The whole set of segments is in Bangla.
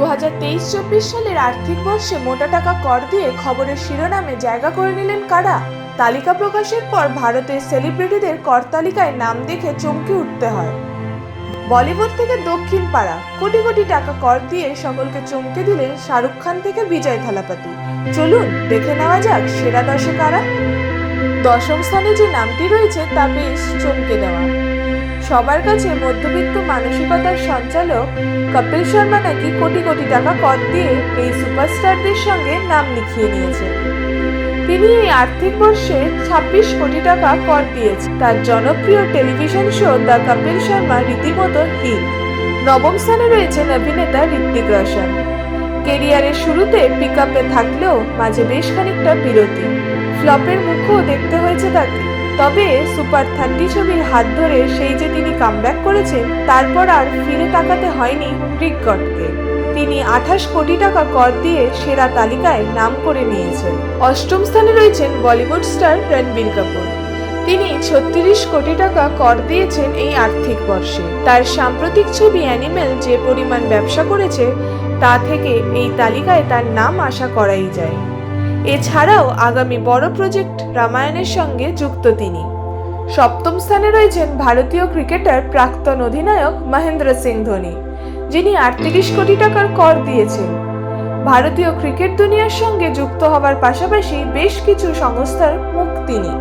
দু হাজার তেইশ চব্বিশ সালের আর্থিক বর্ষে মোটা টাকা কর দিয়ে খবরের শিরোনামে জায়গা করে নিলেন কারা? তালিকা প্রকাশের পর ভারতের সেলিব্রিটিদের কর তালিকায় নাম দেখে চমকে উঠতে হয়। বলিউড থেকে দক্ষিণ পাড়া, কোটি কোটি টাকা কর দিয়ে সকলকে চমকে দিলেন শাহরুখ খান থেকে বিজয় থালাপাতি। চলুন, দেখে নেওয়া যাক সেরা দশে কারা। দশম স্থানে যে নামটি রয়েছে তা বেশ চমকে দেওয়া। সবার কাছে মধ্যবিত্ত মানসিকতার সঞ্চালক কপিল শর্মা নাকি কোটি কোটি টাকা কর দিয়ে এই সুপারস্টারদের সঙ্গে নাম লিখিয়ে নিয়েছে। তিনি এই আর্থিক বর্ষে ছাব্বিশ কোটি টাকা কর দিয়েছেন তার জনপ্রিয় television show the Kapil Sharma রীতিমতো হিট। নবম স্থানে রয়েছেন অভিনেতা ঋত্বিক রোশন। কেরিয়ারের শুরুতে পিক আপে থাকলেও মাঝে বেশ খানিকটা বিরতি। ফ্লপের মুখও দেখতে হয়েছে তাকে। তবে সুপার থার্টি ছবির হাত ধরে সেই যে তিনি কামব্যাক করেছেন, তারপর আর ফিরে তাকাতে হয়নি রিকগটকে। তিনি আঠাশ কোটি টাকা কর দিয়ে সেরা তালিকায় নাম করে নিয়েছেন। অষ্টম স্থানে রয়েছেন বলিউড স্টার রণবীর কাপুর। তিনি ছত্রিশ কোটি টাকা কর দিয়েছেন এই আর্থিক বর্ষে। তার সাম্প্রতিক ছবি অ্যানিমেল যে পরিমাণ ব্যবসা করেছে, তা থেকে এই তালিকায় তার নাম আশা করাই যায়। এছাড়াও আগামী বড় প্রজেক্ট রামায়ণের সঙ্গে যুক্ত তিনি। সপ্তম স্থানে রয়েছেন ভারতীয় ক্রিকেটার প্রাক্তন অধিনায়ক মহেন্দ্র সিং ধোনি, যিনি আটত্রিশ কোটি টাকার কর দিয়েছেন। ভারতীয় ক্রিকেট দুনিয়ার সঙ্গে যুক্ত হবার পাশাপাশি বেশ কিছু সংস্থার মুখ তিনি।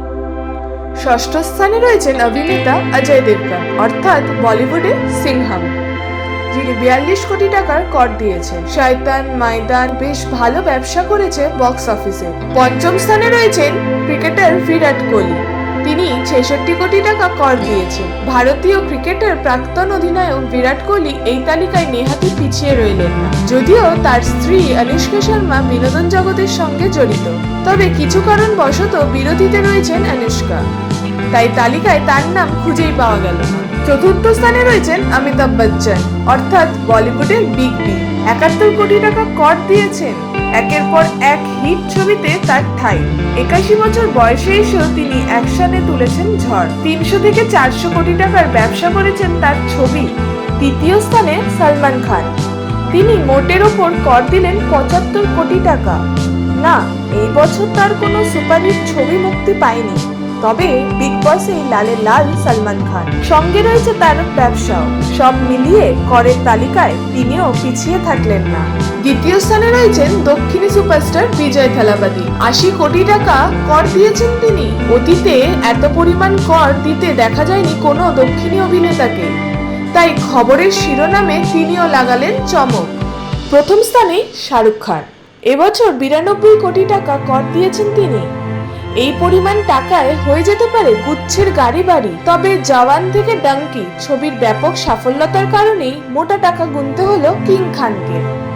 ষষ্ঠ স্থানে রয়েছেন অভিনেতা অজয় দেবগন, অর্থাৎ বলিউডে সিংহাম। যিনি বিয়াল্লিশ কোটি টাকার কর দিয়েছেন। শয়তান, ময়দান বেশ ভালো ব্যবসা করেছে বক্স অফিসে। পঞ্চম স্থানে রয়েছেন ক্রিকেটার বিরাট কোহলি। তিনি ছেষট্টি কোটি টাকা কর দিয়েছেন। ভারতীয় ক্রিকেটার প্রাক্তন অধিনায়ক বিরাট কোহলি এই তালিকায় নেহাতি পিছিয়ে রইলেন না। যদিও তার স্ত্রী অনুষ্কা শর্মা বিনোদন জগতের সঙ্গে জড়িত। তবে কিছু কারণ বশত বিরতিতে রয়েছেন অনুষ্কা তাই তালিকায় তার নাম খুঁজেই পাওয়া গেল। চতুর্থ স্থানে রয়েছেন অমিতাভ বচ্চন, অর্থাৎ বলিউডের বিগ বি। একাত্তর কোটি টাকা কর দিয়েছেন। একের পর এক হিট ছবিতে তার ঠাঁই। একাশি বছর বয়সে এসেও তিনি অ্যাকশনে তুলেছেন ঝড়। তিনশো থেকে চারশো কোটি টাকার ব্যবসা করেছেন তার ছবি। তৃতীয় স্থানে সালমান খান। তিনি মোটের ওপর কর দিলেন পঁচাত্তর কোটি টাকা। না, এই বছর তার কোনো সুপারহিট ছবি মুক্তি পায়নি। তবে বিগ বসে লালে লাল সালমান খান। সঙ্গে রয়েছে তার ব্যবসাও সব মিলিয়ে করের তালিকায় তিনিও পিছিয়ে থাকলেন না। দ্বিতীয় স্থানে রয়েছেন দক্ষিণী সুপারস্টার বিজয় থালাপাতি। আশি কোটি টাকা কর দিয়েছেন তিনি। অতীতে এত পরিমাণ কর দিতে দেখা যায়নি কোনো দক্ষিণী অভিনেতাকে। তাই খবরের শিরোনামে তিনিও লাগালেন চমক। প্রথম স্থানে শাহরুখ খান। এবছর বিরানব্বই কোটি টাকা কর দিয়েছেন তিনি। এই পরিমাণ টাকায় হয়ে যেতে পারে গুচ্ছের গাড়ি বাড়ি। তবে জওয়ান থেকে ডাঙ্কি, ছবির ব্যাপক সাফল্যতার কারণেই মোটা টাকা গুনতে হলো কিং খানকে।